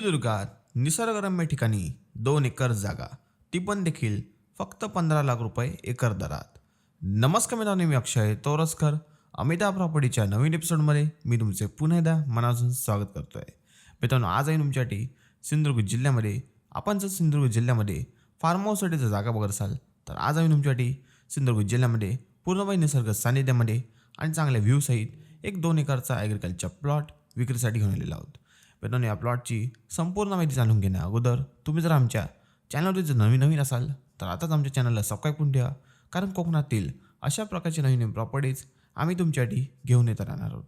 सिंधुदुर्गात निसर्गरम्य ठिकाणी दोन एकर जागा. ती पण देखील फक्त पंधरा लाख रुपये एकर दरात. नमस्कार मित्रांनो मी अक्षय तोरसकर. अमिता प्रॉपर्टीच्या नवीन एपिसोडमध्ये मी तुमचे पुन्हा एकदा मनापासून स्वागत करतोय. मित्रांनो आज आहे तुमच्यासाठी सिंधुदुर्ग जिल्ह्यामध्ये आपण जर सिंधुदुर्ग जिल्ह्यामध्ये फार्म हाऊससाठी जर जागा बघत असाल तर आज आम्ही तुमच्यासाठी सिंधुदुर्ग जिल्ह्यामध्ये पूर्णपणे निसर्ग सानिध्यामध्ये आणि चांगल्या व्ह्यूसहित एक दोन एकरचा ॲग्रिकल्चर प्लॉट विक्रीसाठी घेऊन आलेला आहोत. मित्रांनो या प्लॉटची संपूर्ण माहिती जाणून घेण्या अगोदर तुम्ही जर आमच्या चॅनलवर जर नवीन नवीन असाल तर आताच आमच्या चॅनलला सबस्क्राईब करून ठेवा कारण कोकणातील अशा प्रकारची नवीन नवीन प्रॉपर्टीज आम्ही तुमच्यासाठी घेऊन येत राहणार आहोत.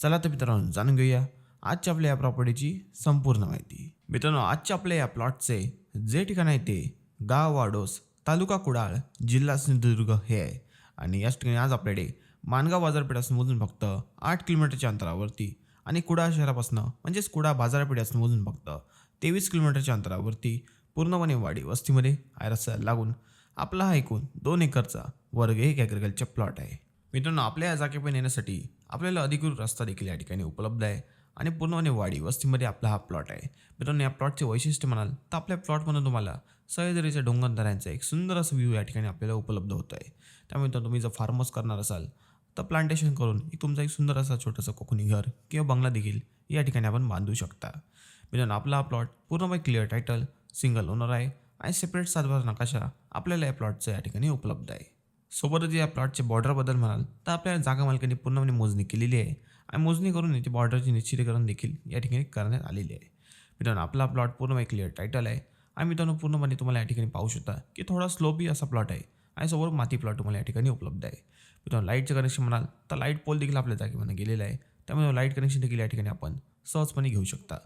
चला तर मित्रांनो जाणून घेऊया आजच्या आपल्या या प्रॉपर्टीची संपूर्ण माहिती. मित्रांनो आजच्या आपल्या या प्लॉटचे जे ठिकाण आहे ते गाव वाडोस तालुका कुडाळ जिल्हा सिंधुदुर्ग हे आहे. आणि याच ठिकाणी आज आपल्याकडे मानगाव बाजारपेठापासून मोजून फक्त आठ किलोमीटरच्या अंतरावरती आणि कुडा शहरापासून म्हणजेच कुडा बाजारपेठेपासून मोजून फक्त तेवीस किलोमीटरच्या अंतरावरती पूर्णपणे वाडी वस्तीमध्ये आयरसाला लागून आपला हा एकूण दोन एकरचा वर्ग एक ॲग्रिकल्चर प्लॉट आहे. मित्रांनो आपल्या या जागेपर्यंत येण्यासाठी आपल्याला अधिकृत रस्ता देखील या ठिकाणी उपलब्ध आहे आणि पूर्णपणे वाडी वस्तीमध्ये आपला हा प्लॉट आहे. मित्रांनो या प्लॉटचे वैशिष्ट्य म्हणाल तर आपल्या प्लॉटमधून तुम्हाला सह्याद्रीच्या डोंगरदऱ्यांचा एक सुंदर असं व्ह्यू या ठिकाणी आपल्याला उपलब्ध होतं आहे त्यामुळे तर तुम्ही जर फार्मर्स करणार असाल तर प्लांटेशन करून एक तुमचा एक सुंदर असा छोटंसं कोकणी घर किंवा बंगला देखील या ठिकाणी आपण बांधू शकता. मित्रांनो आपला हा प्लॉट पूर्णपणे क्लिअर टायटल सिंगल ओनर आहे आणि सेपरेट सातबार नकाशा आपल्याला या प्लॉटचं या ठिकाणी उपलब्ध आहे. सोबतच या प्लॉटचे बॉर्डरबद्दल म्हणाल तर आपल्या जागा मालकांनी पूर्णपणे मोजणी केलेली आहे आणि मोजणी करून याची बॉर्डरचे निश्चितीकरण देखील या ठिकाणी करण्यात आलेले आहे. मित्रांनो आपला प्लॉट पूर्णपणे क्लिअर टायटल आहे. आणि मित्रांनो पूर्णपणे तुम्हाला या ठिकाणी पाहू शकता की थोडा स्लोपी असा प्लॉट आहे. आणि सोबत माती प्लॉट तुम्हाला या ठिकाणी उपलब्ध आहे. मित्रांनो लाईटचं कनेक्शन म्हणाल तर लाइट पोल देखील आपल्या जागेमध्ये गेलेलं आहे. त्यामुळे लाइट कनेक्शन देखील या ठिकाणी आपण सहजपणे घेऊ शकता.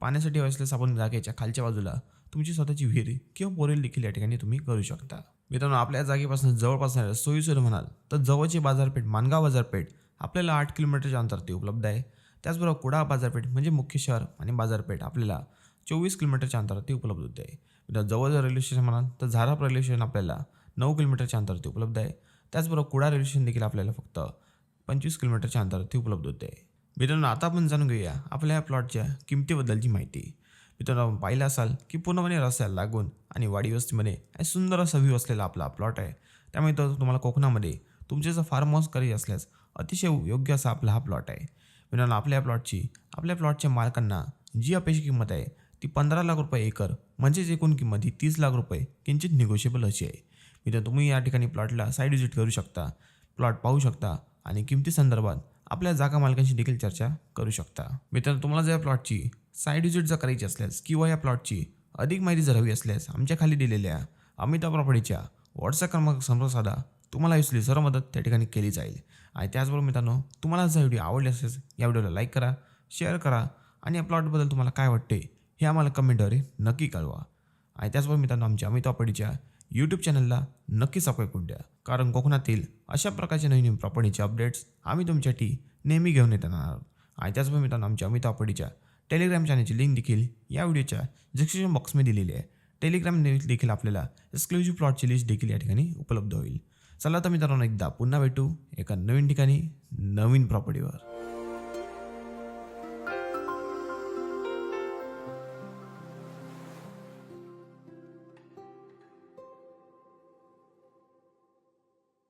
पाण्यासाठी हवे असल्यास आपण जागेच्या खालच्या बाजूला तुमची स्वतःची विहीर किंवा बोरेल देखील या ठिकाणी तुम्ही करू शकता. मित्रांनो आपल्या जागेपासून जवळपास असणाऱ्या म्हणाल तर जवळची बाजारपेठ मानगाव बाजारपेठ आपल्याला आठ किलोमीटरच्या अंतरावरती उपलब्ध आहे. त्याचबरोबर कुडाळ बाजारपेठ म्हणजे मुख्य शहर आणि बाजारपेठ आपल्याला चोवीस किलोमीटरच्या अंतरावरती उपलब्ध होते. आहे मित्रांनो जवळ जर रेल्वे स्टेशन म्हणाल तर झाराप रेल्वे स्टेशन आपल्याला नऊ किलोमीटरच्या अंतरावरती उपलब्ध आहे. त्याचबरोबर कुडा रेल्वे स्टेशन देखील आपल्याला फक्त पंचवीस किलोमीटरच्या अंतरावरती उपलब्ध होते. आहे मित्रांनो आता आपण जाणून घेऊया आपल्या या प्लॉटच्या किमतीबद्दलची माहिती. मित्रांनो आपण पाहिलं असाल की पूर्णपणे रस्त्याला लागून आणि वाडी वस्तीमध्ये सुंदर असा व्ह्यू असलेला आपला प्लॉट आहे. त्यामुळे तो तुम्हाला कोकणामध्ये तुमचे जर फार्म हाऊस करायचे असल्यास अतिशय योग्य असा आपला हा प्लॉट आहे. मित्रांनो आपल्या प्लॉटची आपल्या प्लॉटच्या मालकांना जी अपेक्षित किंमत आहे ती पंधरा लाख रुपये एकर म्हणजेच एकूण किंमत ही तीस लाख रुपये किंचित निगोशिएबल अशी आहे. मित्रांनो तुम्ही या ठिकाणी प्लॉटला साईड विजिट करू शकता प्लॉट पाहू शकता आणि किमती संदर्भात आपल्या जागा मालकांशी देखील चर्चा करू शकता. मित्रांनो तुम्हाला जर या प्लॉटची साईड विजिट जर करायची असल्यास किंवा या प्लॉटची अधिक माहिती जर हवी असल्यास आमच्या खाली दिलेल्या अमिता प्रॉपर्टीच्या व्हॉट्सअप क्रमांक संपर्क साधा तुम्हाला इसली सर्व मदत त्या ठिकाणी केली जाईल. आणि त्याचबरोबर मित्रांनो तुम्हाला जर व्हिडिओ आवडले असेल या व्हिडिओला लाईक करा शेअर करा आणि या प्लॉटबद्दल तुम्हाला काय वाटते हे आम्हाला कमेंटद्वारे नक्की कळवा. आणि त्याचबरोबर मित्रांनो आमच्या अमित प्रॉपर्टीच्या यूट्यूब चॅनलला नक्की सबस्क्राईब करून द्या. कारण कोकणातील अशा प्रकारचे नवीन नवीन प्रॉपर्टीचे अपडेट्स आम्ही तुमच्यासाठी नेहमी घेऊन येत राहणार आणि त्याचबरोबर मित्रांनो आमच्या अमित प्रॉपर्टीच्या टेलिग्राम चॅनलची लिंक देखील या व्हिडिओच्या डिस्क्रिप्शन बॉक्समध्ये दिलेली आहे. टेलिग्राम देखील आपल्याला एक्सक्लुझिव्ह प्लॉटची लिस्ट देखील या ठिकाणी उपलब्ध होईल. चला तर मित्रांनो एकदा पुन्हा भेटू एका नवीन ठिकाणी नवीन प्रॉपर्टीवर